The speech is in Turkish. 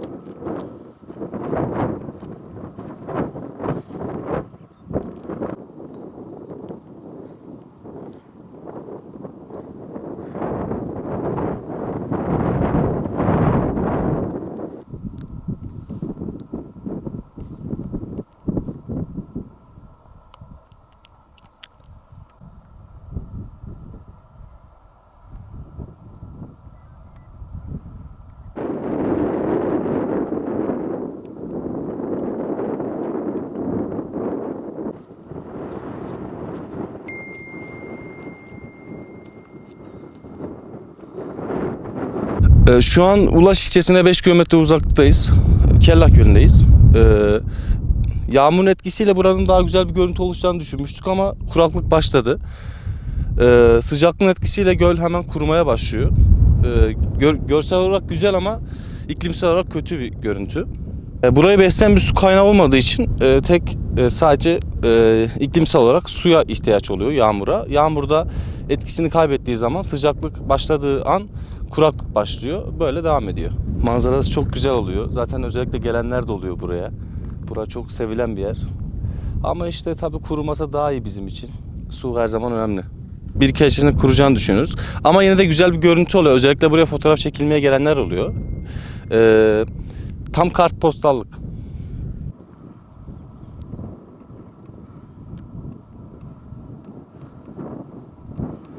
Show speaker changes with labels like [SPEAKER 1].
[SPEAKER 1] Thank you. Ee, Şu an Ulaş ilçesine 5 kilometre uzaklıktayız. Kellak yönündeyiz. Ee, Yağmurun etkisiyle buranın daha güzel bir görüntü oluşacağını düşünmüştük ama kuraklık başladı. Ee, Sıcaklığın etkisiyle göl hemen kurumaya başlıyor. Ee, gör- görsel olarak güzel ama iklimsel olarak kötü bir görüntü. Ee, Burayı besleyen bir su kaynağı olmadığı için e, tek e, sadece e, iklimsel olarak suya ihtiyaç oluyor yağmura. Yağmurda etkisini kaybettiği zaman sıcaklık başladığı an kuraklık başlıyor. Böyle devam ediyor. Manzarası çok güzel oluyor. Zaten özellikle gelenler de oluyor buraya. Bura çok sevilen bir yer. Ama işte tabii kurumasa daha iyi bizim için. Su her zaman önemli. Bir iki ay içerisinde kuracağını düşünüyoruz. Ama yine de güzel bir görüntü oluyor. Özellikle buraya fotoğraf çekilmeye gelenler oluyor. Ee, tam kartpostallık.